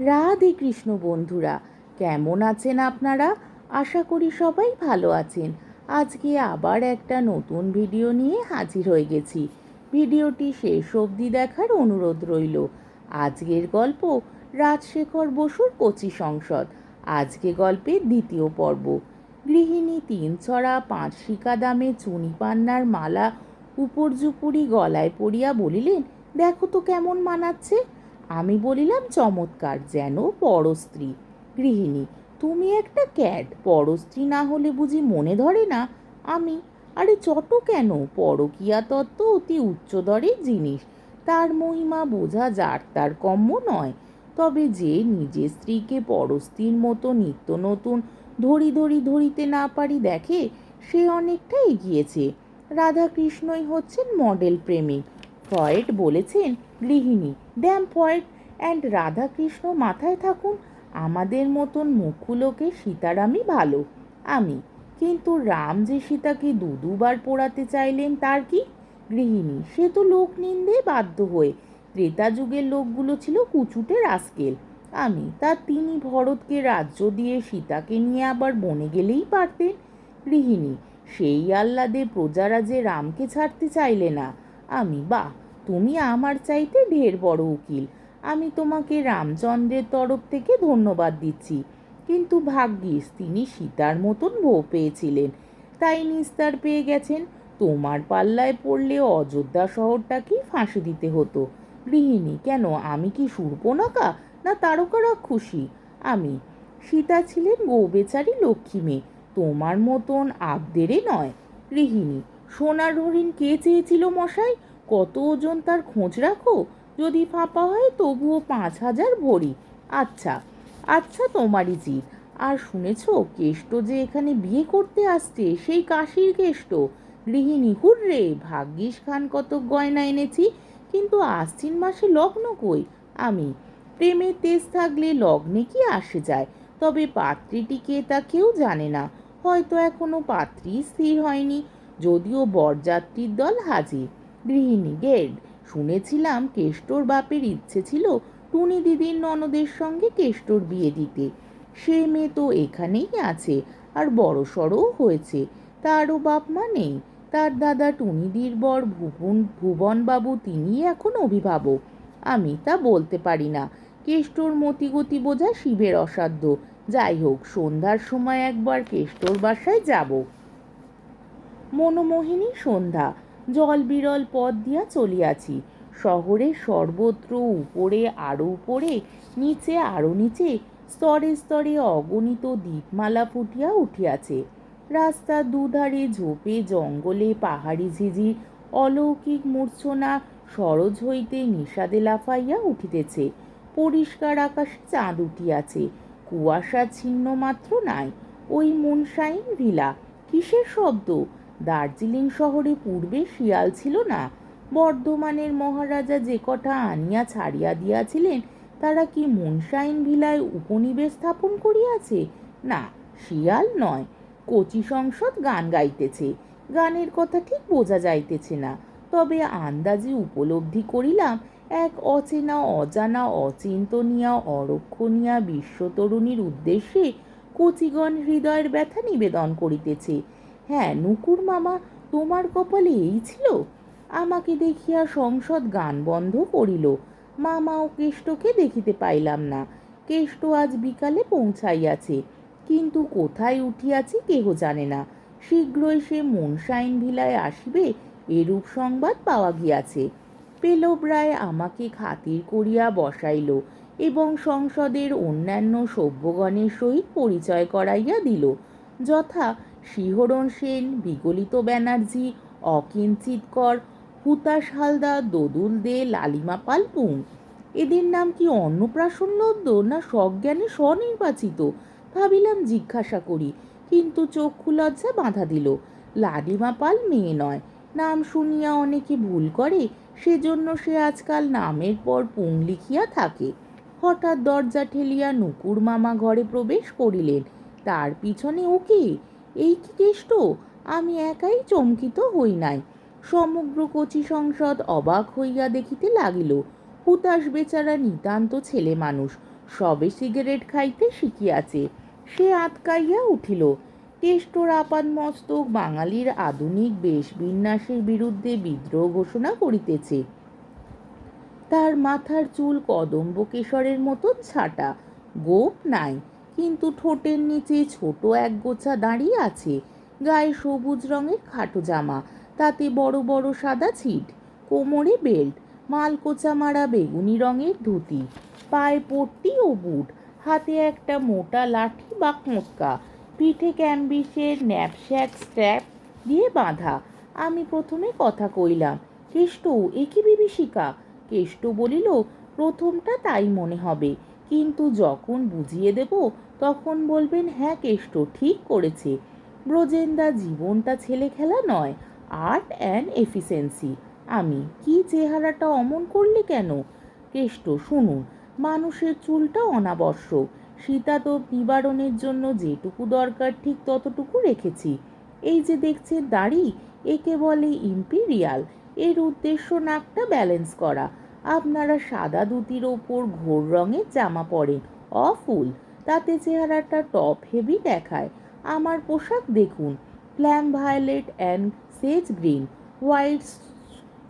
রাধে কৃষ্ণ বন্ধুরা, কেমন আছেন আপনারা? আশা করি সবাই ভালো আছেন। আজকে আবার একটা নতুন ভিডিও নিয়ে হাজির হয়ে গেছি। ভিডিওটি শেষ অবধি দেখার অনুরোধ রইল। আজকের গল্প রাজশেখর বসুর কচি সংসদ, আজকে গল্পের দ্বিতীয় পর্ব। গৃহিণী তিন ছড়া পাঁচ শিকা দামে চুনি পান্নার মালা উপর্যুপুরি গলায় পড়িয়া বলিলেন, দেখো তো কেমন মানাচ্ছে। আমি বলিলাম, চমৎকার, যেন পরস্ত্রী গৃহিণী, তুমি একটা ক্যাট। পরস্ত্রী না হলে বুঝি মনে ধরে না? আমি, আরে চট কেন? পরকীয়া তত্ত্ব অতি উচ্চদরের জিনিস। তার মহিমা বোঝা যার তার কম্য নয়। তবে যে নিজের স্ত্রীকে পরস্ত্রীর মতো নিত্য নতুন ধরি ধরি ধরিতে না পারি দেখে, সে অনেকটা এগিয়েছে। রাধাকৃষ্ণই হচ্ছেন মডেল প্রেমিক। ফয়েড বলেছেন গৃহিণী। ড্যাম ফয়েড অ্যান্ড রাধাকৃষ্ণ মাথায় থাকুন, আমাদের মতন মুখ্য লোকে সীতারামই ভালো, আমি। কিন্তু রাম যে সীতাকে দু দুবার পোড়াতে চাইলেন তার কি? গৃহিণী, সে তো লোক নিন্দে বাধ্য হয়ে, ত্রেতা যুগের লোকগুলো ছিল কুচুটে রাস্কেল। আমি, তা তিনি ভরতকে রাজ্য দিয়ে সীতাকে নিয়ে আবার বনে গেলেই পারতেন। গৃহিণী, সেই আহ্লাদে প্রজারা যে রামকে ছাড়তে চাইলে না আমি, বাহ, তুমি আমার চাইতে ঢের বড় উকিল। আমি তোমাকে রামচন্দ্রের তরফ থেকে ধন্যবাদ দিচ্ছি। কিন্তু ভাগ্যিস, তিনি সীতার মতন বউ পেয়েছিলেন। তাই নিস্তার পেয়ে গেছেন। তোমার পাল্লায় পড়লে অযোধ্যা শহরটাকেই ফাঁসি দিতে হতো। গৃহিণী, কেন, আমি কি সুর্পনখা না তারকারা খুশি আমি, সীতা ছিলেন গৌবেচারী লক্ষ্মী মেয়ে। তোমার মতন আবদেরে নয়। গৃহিণী সোনার হরিণ কে চেয়েছিল মশাই? কত ওজন তার খোঁজ রাখো? যদি ফাঁপা হয় তবুও পাঁচ হাজার ভরি। আচ্ছা আচ্ছা তোমারই জিত। আর শুনেছ, কেষ্ট যে এখানে বিয়ে করতে আসছে, সেই কাশির কেষ্ট। গৃহিণী হুররে ভাগ্যিস খান কত গয়না এনেছি, কিন্তু আশ্বিন মাসে লগ্ন কই? আমি প্রেমের তেজ থাকলে লগ্নে কি আসে যায়? তবে পাত্রীটিকে তা কেউ জানে না। হয়তো এখনও পাত্রী স্থির হয়নি। যদিও বরযাত্রীর দল হাজির। গৃহিণী গেট। শুনেছিলাম কেষ্টর বাপের ইচ্ছে ছিল টুনি দিদির ননদের সঙ্গে কেষ্টর বিয়ে দিতে। সে মেয়ে তো এখানেই আছে আর বড় সড়ও হয়েছে। তারও বাপ মা নেই। তার দাদা টুনিদির বর ভুবন, ভুবনবাবু তিনিই এখন অভিভাবক। আমি তা বলতে পারি না। কেষ্টর মতিগতি বোঝা শিবের অসাধ্য। যাই হোক, সন্ধ্যার সময় একবার কেষ্টর বাসায় যাব। মনোমোহিনী সন্ধ্যা, জল বিরল পথ দিয়া চলিয়াছি। শহরে সর্বত্র উপরে আরও উপরে, নিচে আরও নিচে, স্তরে স্তরে অগণিত দ্বীপমালা ফুটিয়া উঠিয়াছে। রাস্তার দুধারে ঝোপে, জঙ্গলে পাহাড়ি ঝিঝি, অলৌকিক মূর্ছনা, সরজ হইতে নিষাদে লাফাইয়া উঠিতেছে। পরিষ্কার আকাশে চাঁদ উঠিয়াছে। কুয়াশা ছিন্ন মাত্র নাই। ওই মুনশাইন ভিলা, কিসের শব্দ? দার্জিলিং শহরে পূর্বে শিয়াল ছিল না। বর্ধমানের মহারাজা যে কটা আনিয়া ছাড়িয়া দিয়াছিলেন, তারা কি মুনশাইন ভিলায় উপনিবেশ স্থাপন করিয়াছে? না, শিয়াল নয়, কচি সংসদ গান গাইতেছে। গানের কথা ঠিক বোঝা যাইতেছে না। তবে আন্দাজে উপলব্ধি করিলাম, এক অচেনা, অজানা, অচিন্তনিয়া, অরক্ষণীয়া বিশ্বতরুণীর উদ্দেশ্যে কচিগণ হৃদয়ের ব্যথা নিবেদন করিতেছে। হ্যাঁ নুকুর মামা, তোমার কপালে এই ছিল? আমাকে দেখিয়া সংসদ গান বন্ধ করিল। মামা ও কেষ্টকে দেখিতে পাইলাম না। কেষ্ট আজ বিকালে পৌঁছাইয়াছে। কিন্তু কোথায় উঠিয়াছি কেহ জানে না। শীঘ্রই সে মনসাইন ভিলায় আসিবে, এরূপ সংবাদ পাওয়া গিয়াছে। পেলব রায় আমাকে খাতির করিয়া বসাইল এবং সংসদের অন্যান্য সভ্যগণের সহিত পরিচয় করাইয়া দিল। যথা শিহরণ সেন বিগলিত ব্যানার্জি অকিঞ্চিতকর হুতাশ হালদা, দোদুল দে, লালিমা পাল পুং এদের নাম কি অন্নপ্রাশন লব্ধ না সজ্ঞানে স্বনির্বাচিত? ভাবিলাম জিজ্ঞাসা করি, কিন্তু চক্ষু লজ্জা বাঁধা দিল। লালিমা পাল মেয়ে নয়। নাম শুনিয়া অনেকে ভুল করে, সেজন্য সে আজকাল নামের পর পুং লিখিয়া থাকে। হঠাৎ দরজা ঠেলিয়া নুকুর মামা ঘরে প্রবেশ করিলেন। তার পিছনে ওকে এই কি কেষ্ট? আমি একাই চমকিত হই নাই। সমগ্র কচি সংসদ অবাক হইয়া দেখিতে লাগিল, হুতাশ বেচারা নিতান্ত ছেলে মানুষ, সবে সিগারেট খাইতে শিখিয়াছে। সে আতকাইয়া উঠিল, কেষ্টর আপাদ মস্তক বাঙালির আধুনিক বেশ বিন্যাসের বিরুদ্ধে বিদ্রোহ ঘোষণা করিতেছে। তার মাথার চুল কদম্ব কেশরের মতন ছাটা, গোপ নাই। কিন্তু ঠোঁটের নিচে ছোট এক গোছা দাঁড়িয়ে আছে, গায়ে সবুজ রঙের খাটো জামা, তাতে বড় বড় সাদা ছিট, কোমরে বেল্ট, মালকোচা মারা বেগুনি রঙের ধুতি, পায়ে পট্টি ও বুট, হাতে একটা মোটা লাঠি বা খোঁটকা পিঠে ক্যাম্বিসের ন্যাপস্যাক স্ট্র্যাপ দিয়ে বাঁধা। আমি প্রথমে কথা কইলাম, কেষ্ট, এ কি বিভীষিকা? কেষ্ট বলিল, প্রথমটা তাই মনে হবে। কিন্তু যখন বুঝিয়ে দেব, তখন বলবেন হ্যাঁ কেষ্ট, ঠিক করেছে। ব্রজেন্দা জীবনটা ছেলে খেলা নয় আর্ট অ্যান্ড এফিসিয়েন্সি আমি কি চেহারাটা অমন করলে কেন? কেষ্ট, শুনুন, মানুষের চুলটা অনাবশ্যক। শীতাতপ নিবারণের জন্য যেটুকু দরকার, ঠিক ততটুকু রেখেছি। এই যে দেখছে দাড়ি, একে বলে ইম্পিরিয়াল এর উদ্দেশ্য নাকটা ব্যালেন্স করা। আপনারা সাদা ধুতির ওপর ঘোর রঙের জামা পরেন। অফুল। তাতে চেহারাটা টপ হেভি দেখায়। আমার পোশাক দেখুন। Plum violet and sage green white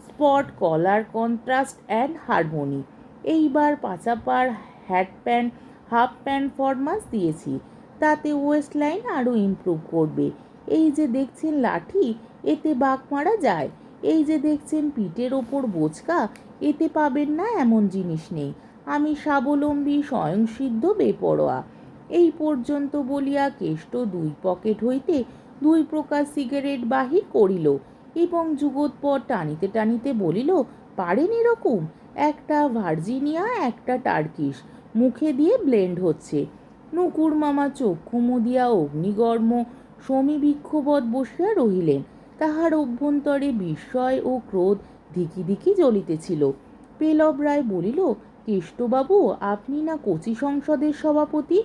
spot colour contrast and harmony এইবার পাচাপার হ্যাট প্যান্ট হাফ প্যান্ট ফরমাস দিয়েছি। তাতে ওয়েস্ট লাইন আরও ইমপ্রুভ করবে। এই যে দেখছেন লাঠি, এতে বাঘ মারা যায়। এই যে দেখছেন পিঠের ওপর বোচকা এতে পাবেন না এমন জিনিস নেই। আমি স্বাবলম্বী, স্বয়ংসিদ্ধ, বেপরোয়া। এই পর্যন্ত বলিয়া কেষ্ট দুই পকেট হইতে দুই প্রকার সিগারেট বাহির করিল এবং যুগোৎপর টানিতে টানিতে বলিল, পারেন এরকম? একটা ভার্জিনিয়া, একটা টার্কিশ। মুখে দিয়ে ব্লেন্ড হচ্ছে নুকুর মামা চক্ষু মুদিয়া অগ্নিগর্ম সমীবৃক্ষবৎ বসিয়া রহিলেন। তাহার অভ্যন্তরে বিস্ময় ও ক্রোধ ধিকি ধিকি জ্বলিতেছিল। পেলব রায় বলিল, কেষ্টবাবু, আপনি না কচি সংসদের সভাপতি?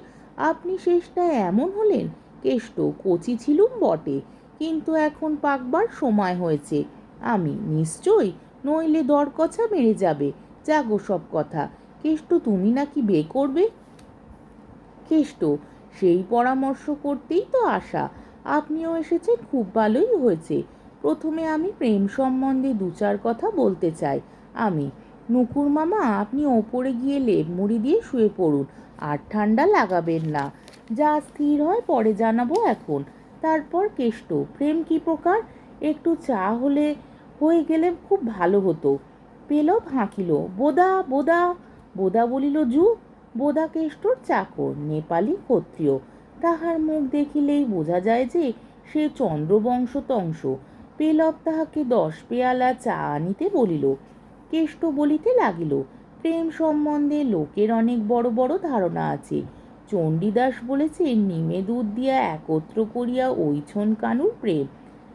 আপনি শেষটায় এমন হলেন? কেষ্ট কচি ছিলুম বটে, কিন্তু এখন পাকবার সময় হয়েছে। আমি নিশ্চয়ই নইলে দরকচা মেরে যাবে। যাগো সব কথা। কেষ্ট, তুমি নাকি বে করবে? কেষ্ট, সেই পরামর্শ করতেই তো আশা আপনিও এসেছেন, খুব ভালোই হয়েছে। প্রথমে আমি প্রেম সম্বন্ধে দু চার কথা বলতে চাই। আমি, নুকুর মামা, আপনি ওপরে গিয়ে লেপ মুড়ি দিয়ে শুয়ে পড়ুন, আর ঠান্ডা লাগাবেন না। যা স্থির হয় পরে জানাব এখন। তারপর কেষ্ট, প্রেম কি প্রকার? একটু চা হলে, হয়ে গেলে খুব ভালো হতো। পেলব হাঁকিল বোদা বোদা বোদা বলিল জু, বোদা কেষ্টর চাকর, নেপালি ক্ষত্রিয়। তাহার মুখ দেখিলেই বোঝা যায় যে সে চন্দ্রবংশতংশ। পেলব তাহাকে দশ পেয়ালা চা আনিতে বলিল। কেষ্ট বলিতে লাগিল, প্রেম সম্বন্ধে লোকের অনেক বড় বড় ধারণা আছে। চণ্ডীদাস বলেছে, নিমে দুধ দিয়া একত্র করিয়া ওইছন কানুর প্রেম।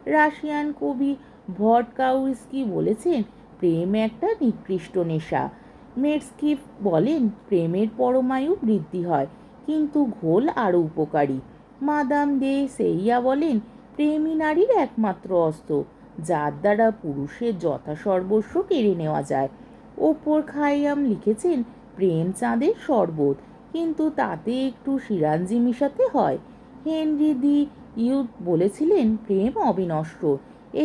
রাশিয়ান কবি ভটকাউস্কি বলেছেন, প্রেম একটা নিকৃষ্ট নেশা। মেটস্কিপ বলেন, প্রেমের পরমায়ু বৃদ্ধি হয়, কিন্তু ঘোল আরও উপকারী। মাদাম দে সেইয়া বলেন প্রেমী নারীর একমাত্র অস্ত্র, যার দ্বারা পুরুষের যথাসর্বস্ব কেড়ে নেওয়া যায়। ওপর খাইয়াম লিখেছেন, প্রেম চাঁদের শরবত, কিন্তু তাতে একটু সিরাঞ্জি মিশাতে হয়। হেনরি দি ইউথ বলেছিলেন, প্রেম অবিনষ্ট।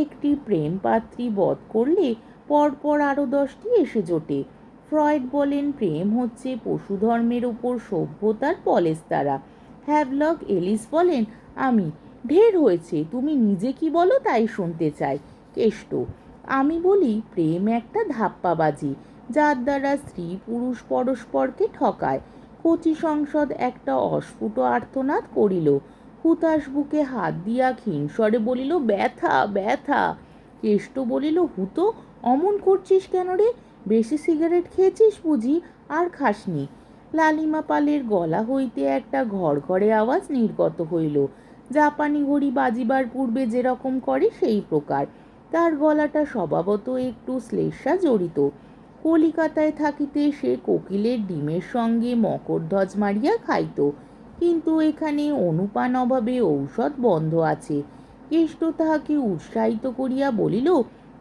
একটি প্রেম পাত্রী বধ করলে পরপর আরও দশটি এসে জোটে। ফ্রয়েড বলেন, প্রেম হচ্ছে পশু ধর্মের ওপর সভ্যতার পলেস্তারা হ্যাভলক এলিস বলেন, আমি ঢের হয়েছে। তুমি নিজে কি বলো তাই শুনতে চাই। কেষ্ট, আমি বলি প্রেম একটা ধাপ্পাবাজি, যার দ্বারা স্ত্রী পুরুষ পরস্পরকে ঠকায়। কচি সংসদ একটা অস্ফুট আর্তনাদ করিল। হুতাশ বুকে হাত দিয়া ক্ষীণস্বরে বলিল, ব্যথা ব্যথা। কেষ্ট বলিল, হুতো, অমন করছিস কেন রে? বেশি সিগারেট খেয়েছিস বুঝি, আর খাসনি? লালিমা পালের গলা হইতে একটা ঘর ঘরে আওয়াজ নির্গত হইল। জাপানি ঘড়ি বাজিবার পূর্বে যেরকম করে সেই প্রকার। তার গলাটা স্বভাবত একটু শ্লেষা জড়িত। কলিকাতায় থাকিতে সে কোকিলের ডিমের সঙ্গে মকরধ্বজ মারিয়া খাইত। কিন্তু এখানে অনুপান অভাবে ঔষধ বন্ধ আছে। কেষ্ট তাহাকে উৎসাহিত করিয়া বলিল,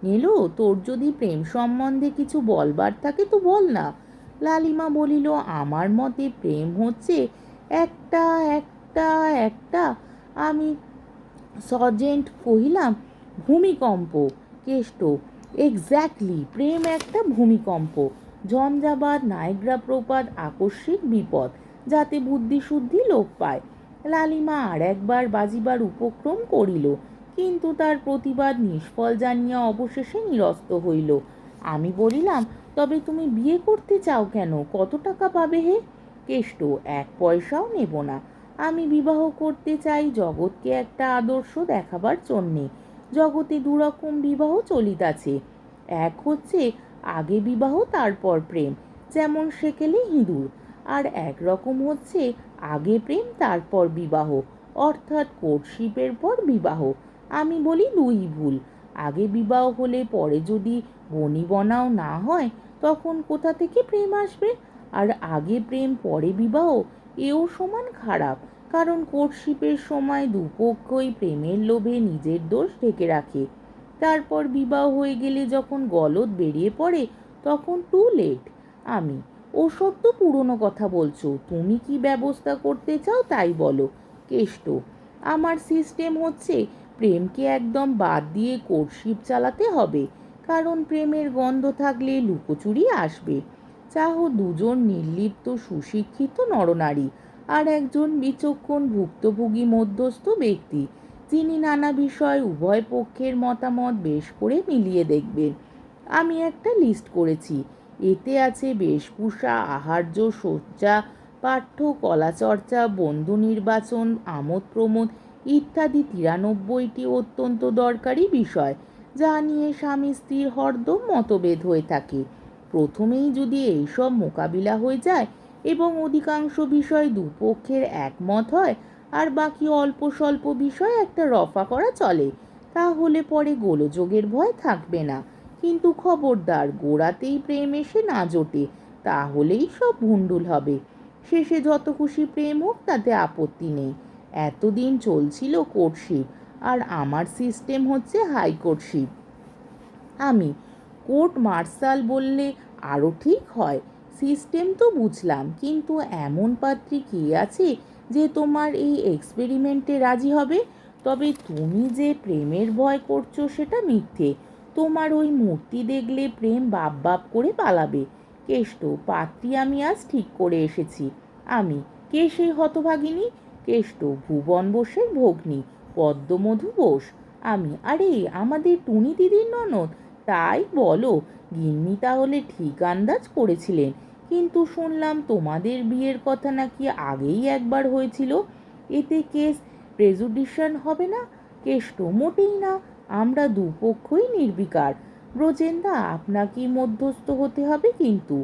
নেলো, তোর যদি প্রেম সম্বন্ধে কিছু বলবার থাকে তো বল না। লালিমা বলিল, আমার মতে প্রেম হচ্ছে একটা একটা একটা আমি সর্জেন্ট কহিলাম, ভূমিকম্প, কেষ্ট এক্স্যাক্টলি প্রেম একটা ভূমিকম্প ঝঞ্ঝাবাদ নায়গ্রা প্রপাত, আকস্মিক বিপদ, যাতে বুদ্ধিশুদ্ধি লোপ পায়। লালিমা আর একবার বাজিবার উপক্রম করিল, কিন্তু তার প্রতিবাদ নিষ্ফল জানিয়া অবশেষে নিরস্ত হইল। আমি বলিলাম, তবে তুমি বিয়ে করতে চাও কেন? কত টাকা পাবে হে? কেষ্ট, এক পয়সাও নেব না। আমি বিবাহ করতে চাই, জগৎকে একটা আদর্শ দেখাবার জন্যে। জগতে দুরকম বিবাহ চলিতাছে। এক হচ্ছে আগে বিবাহ, তারপর প্রেম। যেমন সেকেলে হিঁদুর আর এক রকম হচ্ছে আগে প্রেম, তারপর বিবাহ। অর্থাৎ কোর্টশিপের পর বিবাহ। আমি বলি দুই ভুল। আগে বিবাহ হলে পরে যদি বনিবনাও না হয়, তখন কোথা থেকে প্রেম আসবে? আর আগে প্রেম, পরে বিবাহ? এও সমান খারাপ, কারণ কোর্টশিপের সময় দুপক্ষই প্রেমের লোভে নিজের দোষ ঢেকে রাখে। তারপর বিবাহ হয়ে গেলে যখন গলদ বেরিয়ে পড়ে, তখন টু লেট আমি, ওসব তো পুরনো কথা বলছো, তুমি কি ব্যবস্থা করতে চাও তাই বলো। কেষ্ট, আমার সিস্টেম হচ্ছে, প্রেমকে একদম বাদ দিয়ে কোর্টশিপ চালাতে হবে, কারণ প্রেমের গন্ধ থাকলে লুকোচুরি আসবে। চাহ দুজন নির্লিপ্ত সুশিক্ষিত নরনারী আর একজন বিচক্ষণ ভুক্তভোগী মধ্যস্থ ব্যক্তি, যিনি নানা বিষয় উভয় পক্ষের মতামত বেশ করে মিলিয়ে দেখবেন। আমি একটা লিস্ট করেছি। এতে আছে বেশভূষা, আহার্য সজ্জা পাঠ্য কলাচর্চা বন্ধু নির্বাচন, আমোদ প্রমোদ ইত্যাদি তিরানব্বইটি অত্যন্ত দরকারি বিষয়, যা নিয়ে স্বামী স্ত্রীর হরদম মতভেদ হয়ে থাকে। প্রথমেই যদি এইসব মোকাবিলা হয়ে যায় এবং অধিকাংশ বিষয় দুপক্ষের একমত হয় আর বাকি অল্প স্বল্প বিষয় একটা রফা করা চলে, তাহলে পরে গোলযোগের ভয় থাকবে না। কিন্তু খবরদার গোড়াতেই প্রেম এসে না জোটে, তাহলেই সব ভুন্ডুল হবে। শেষে যত খুশি প্রেম হোক, তাতে আপত্তি নেই। এতদিন চলছিল কোর্টশিপ আর আমার সিস্টেম হচ্ছে হাইকোর্টশিপ আমি কোর্ট মার্শাল বললে আরও ঠিক হয়। সিস্টেম তো বুঝলাম, কিন্তু এমন পাত্রী কে আছে যে তোমার এই এক্সপেরিমেন্টে রাজি হবে? তবে তুমি যে প্রেমের ভয় করছ সেটা মিথ্যে। তোমার ওই মূর্তি দেখলে প্রেম বাপ বাপ করে পালাবে। কেষ্ট, পাত্রী আমি আজ ঠিক করে এসেছি। আমি, কে সেই হতভাগিনী? কেষ্ট, ভুবন বোসের ভগ্নী, পদ্মমধু বোস। আমি, আরে, আমাদের টুনি দিদির ননদ তাই বলো, গিন্নি তাহলে ঠিক আন্দাজ করেছিলেন। কিন্তু শুনলাম তোমাদের বিয়ের কথা নাকি আগেই একবার হয়েছিল। এতে কেস প্রেজুডিশন হবে না কেষ্ট মোটেই না, আমরা দুপক্ষই নির্বিকার। ব্রজেন্দা, আপনাকেই মধ্যস্থ হতে হবে কিন্তু।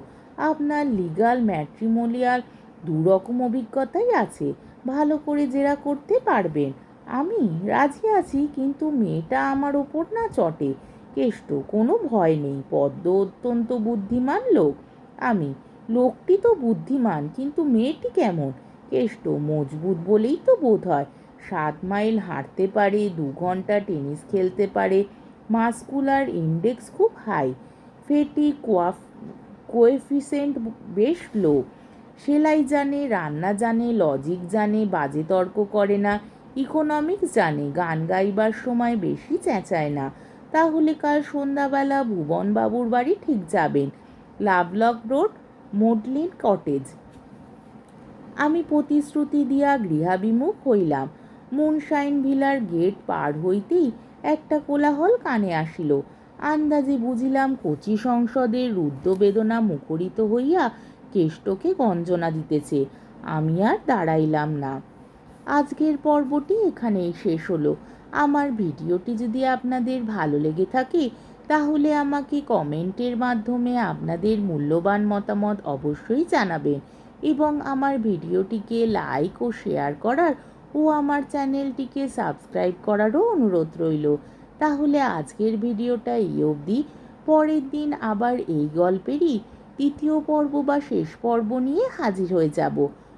আপনার লিগাল ম্যাট্রিমোনিয়াল দুরকম অভিজ্ঞতাই আছে, ভালো করে জেরা করতে পারবেন। আমি রাজি আছি, কিন্তু মেয়েটা আমার ওপর না চটে। কেষ্ট কোনো ভয় নেই। পদ্ম অত্যন্ত বুদ্ধিমান লোক। আমি, লোকটি তো বুদ্ধিমান, কিন্তু মেয়েটি কেমন? কেষ্ট, মজবুত বলেই তো বোধ হয়। সাত মাইল হাঁটতে পারে, দু ঘণ্টা টেনিস খেলতে পারে। মাস্কুলার ইন্ডেক্স খুব হাই। ফেটি কোয়াফ কোয়েফিসেন্ট বেশ লো। সেলাই জানে, রান্না জানে, লজিক জানে, বাজে তর্ক করে না, ইকোনমিক্স জানে, গান গাইবার সময় বেশি চেঁচায় না। তাহলে কাল সন্ধ্যাবেলা ভুবনবাবুর বাড়ি ঠিক যাবেন। Lovelock road, Modlin cottage. আমি প্রতিশ্রুতি দিয়া গৃহাভিমুখ হইলাম। মুনশাইন ভিলার গেট পার হইতেই একটা কোলাহল কানে আসিল। আন্দাজে বুঝিলাম কচি সংসদের রুদ্র বেদনা মুখরিত হইয়া কেষ্টকে গঞ্জনা দিতেছে। আমি আর দাঁড়াইলাম না। আজকের পর্বটি এখানেই শেষ হলো। আমার ভিডিওটি যদি আপনাদের ভালো লেগে থাকে, তাহলে আমাকে কমেন্টের মাধ্যমে আপনাদের মূল্যবান মতামত অবশ্যই জানাবেন এবং আমার ভিডিওটিকে লাইক ও শেয়ার করার ও আমার চ্যানেলটিকে সাবস্ক্রাইব করারও অনুরোধ রইল। তাহলে আজকের ভিডিওটা এই অবধি। পরের দিন আবার এই গল্পেরই তৃতীয় পর্ব বা শেষ পর্ব নিয়ে হাজির হয়ে যাব।